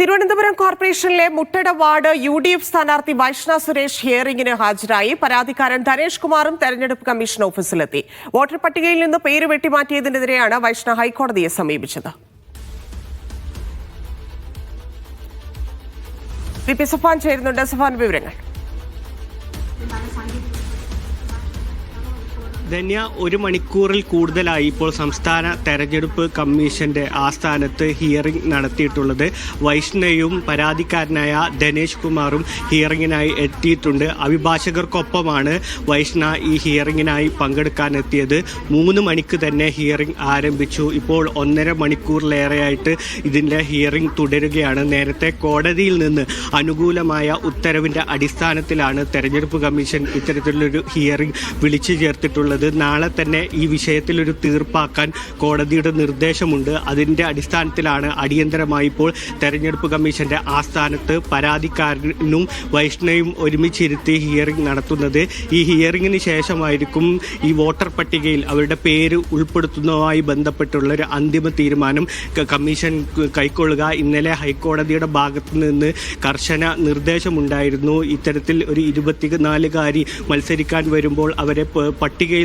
തിരുവനന്തപുരം കോർപ്പറേഷനിലെ Muttada ward U D F സ്ഥാനാർത്ഥി വൈഷ്ണ സുരേഷ് ഹിയറിംഗിന് ഹാജരായി. പരാതിക്കാരൻ ധനേഷ് കുമാറും തെരഞ്ഞെടുപ്പ് കമ്മീഷൻ ഓഫീസിലെത്തി. വോട്ടർ പട്ടികയിൽ നിന്ന് പേര് വെട്ടിമാറ്റിയതിനെതിരെയാണ് വൈഷ്ണ ഹൈക്കോടതിയെ സമീപിച്ചത്. പി സഫാൻ ചേരുന്നുണ്ട്. സഫാൻ വിവരങ്ങൾ. ധന്യ ഒരു മണിക്കൂറിൽ കൂടുതലായി ഇപ്പോൾ സംസ്ഥാന തെരഞ്ഞെടുപ്പ് കമ്മീഷന്റെ ആസ്ഥാനത്ത് ഹിയറിംഗ് നടത്തിയിട്ടുള്ളത്. വൈഷ്ണയും പരാതിക്കാരനായ ധനേഷ് കുമാറും ഹിയറിംഗിനായി എത്തിയിട്ടുണ്ട്. അഭിഭാഷകർക്കൊപ്പമാണ് വൈഷ്ണ ഈ ഹിയറിംഗിനായി പങ്കെടുക്കാനെത്തിയത്. മൂന്ന് മണിക്ക് തന്നെ ഹിയറിംഗ് ആരംഭിച്ചു. ഇപ്പോൾ ഒന്നര മണിക്കൂറിലേറെയായിട്ട് ഇതിന്റെ ഹിയറിംഗ് തുടരുകയാണ്. നേരത്തെ കോടതിയിൽ നിന്ന് അനുകൂലമായ ഉത്തരവിന്റെ അടിസ്ഥാനത്തിലാണ് തെരഞ്ഞെടുപ്പ് കമ്മീഷൻ ഇത്തരത്തിലൊരു ഹിയറിംഗ് വിളിച്ചു ചേർത്തിട്ടുള്ളത്. നാളെ തന്നെ ഈ വിഷയത്തിൽ ഒരു തീർപ്പാക്കാൻ കോടതിയുടെ നിർദ്ദേശമുണ്ട്. അതിന്റെ അടിസ്ഥാനത്തിലാണ് അടിയന്തരമായി ഇപ്പോൾ തെരഞ്ഞെടുപ്പ് കമ്മീഷന്റെ ആസ്ഥാനത്ത് പരാതിക്കാരനും വൈഷ്ണയും ഒരുമിച്ചിരുത്തി ഹിയറിംഗ് നടത്തുന്നത്. ഈ ഹിയറിംഗിന് ശേഷമായിരിക്കും ഈ വോട്ടർ പട്ടികയിൽ അവരുടെ പേര് ഉൾപ്പെടുത്തുന്നതുമായി ബന്ധപ്പെട്ടുള്ള ഒരു അന്തിമ തീരുമാനം കമ്മീഷൻ കൈക്കൊള്ളുക. ഇന്നലെ ഹൈക്കോടതിയുടെ ഭാഗത്തു നിന്ന് കർശന നിർദ്ദേശമുണ്ടായിരുന്നു. ഇത്തരത്തിൽ ഒരു ഇരുപത്തിനാലുകാരി മത്സരിക്കാൻ വരുമ്പോൾ അവരെ പ-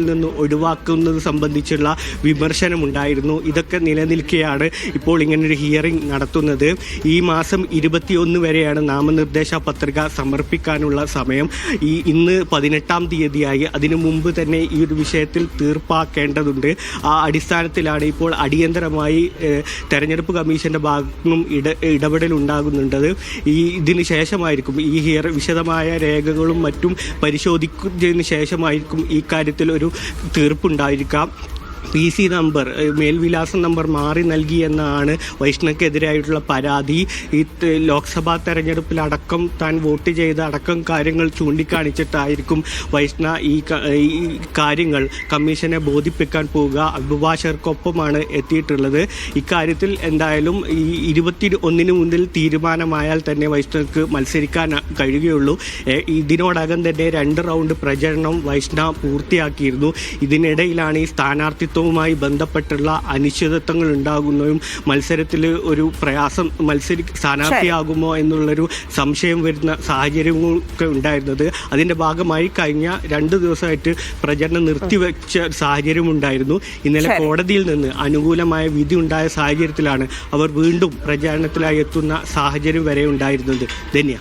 പട്ടികയിൽ നിന്ന് ഒഴിവാക്കുന്നത് സംബന്ധിച്ചുള്ള വിമർശനമുണ്ടായിരുന്നു. ഇതൊക്കെ നിലനിൽക്കെയാണ് ഇപ്പോൾ ഇങ്ങനൊരു ഹിയറിംഗ് നടത്തുന്നത്. ഈ മാസം ഇരുപത്തിയൊന്ന് വരെയാണ് നാമനിർദ്ദേശ പത്രിക സമർപ്പിക്കാനുള്ള സമയം. ഈ ഇന്ന് പതിനെട്ടാം തീയതിയായി. അതിനു മുമ്പ് തന്നെ ഈ ഒരു വിഷയത്തിൽ തീർപ്പാക്കേണ്ടതുണ്ട്. ആ അടിസ്ഥാനത്തിലാണ് ഇപ്പോൾ അടിയന്തരമായി തെരഞ്ഞെടുപ്പ് കമ്മീഷന്റെ ഭാഗത്തു നിന്നും ഇട ഇടപെടൽ ഉണ്ടാകുന്നുണ്ടത് ഈ ഇതിന് ശേഷമായിരിക്കും ഈ ഹിയർ വിശദമായ രേഖകളും മറ്റും പരിശോധിക്കുന്നതിന് ശേഷമായിരിക്കും ഈ കാര്യത്തിൽ ഒരു തീർപ്പുണ്ടായിരിക്കാം. പി സി നമ്പർ മേൽവിലാസ നമ്പർ മാറി നൽകി എന്നാണ് വൈഷ്ണവക്കെതിരായിട്ടുള്ള പരാതി. ഈ ലോക്സഭാ തെരഞ്ഞെടുപ്പിലടക്കം താൻ വോട്ട് ചെയ്ത അടക്കം കാര്യങ്ങൾ ചൂണ്ടിക്കാണിച്ചിട്ടായിരിക്കും വൈഷ്ണ ഈ കാര്യങ്ങൾ കമ്മീഷനെ ബോധിപ്പിക്കാൻ പോവുക. അഭിഭാഷകർക്കൊപ്പമാണ് എത്തിയിട്ടുള്ളത്. ഇക്കാര്യത്തിൽ എന്തായാലും ഈ ഇരുപത്തി ഒന്നിന് മുന്നിൽ തീരുമാനമായാൽ തന്നെ വൈഷ്ണവ്ക്ക് മത്സരിക്കാൻ കഴിയുകയുള്ളൂ. ഇതിനോടകം തന്നെ രണ്ട് റൗണ്ട് പ്രചരണം വൈഷ്ണ പൂർത്തിയാക്കിയിരുന്നു. ഇതിനിടയിലാണ് ഈ സ്ഥാനാർത്ഥിത്വവുമായി ബന്ധപ്പെട്ടുള്ള അനിശ്ചിതത്വങ്ങൾ ഉണ്ടാകുന്നതും മത്സരത്തിൽ ഒരു പ്രയാസം മത്സരി സ്ഥാനാർത്ഥിയാകുമോ എന്നുള്ളൊരു സംശയം വരുന്ന സാഹചര്യങ്ങളൊക്കെ ഉണ്ടായിരുന്നത്. അതിന്റെ ഭാഗമായി കഴിഞ്ഞ രണ്ട് ദിവസമായിട്ട് പ്രചരണം നിർത്തിവെച്ച സാഹചര്യം ഉണ്ടായിരുന്നു ഇന്നലെ കോടതിയിൽ നിന്ന് അനുകൂലമായ വിധി ഉണ്ടായ സാഹചര്യത്തിലാണ് അവർ വീണ്ടും പ്രചാരണത്തിലായി എത്തുന്ന സാഹചര്യം വരെ ഉണ്ടായിരുന്നത്. ധന്യ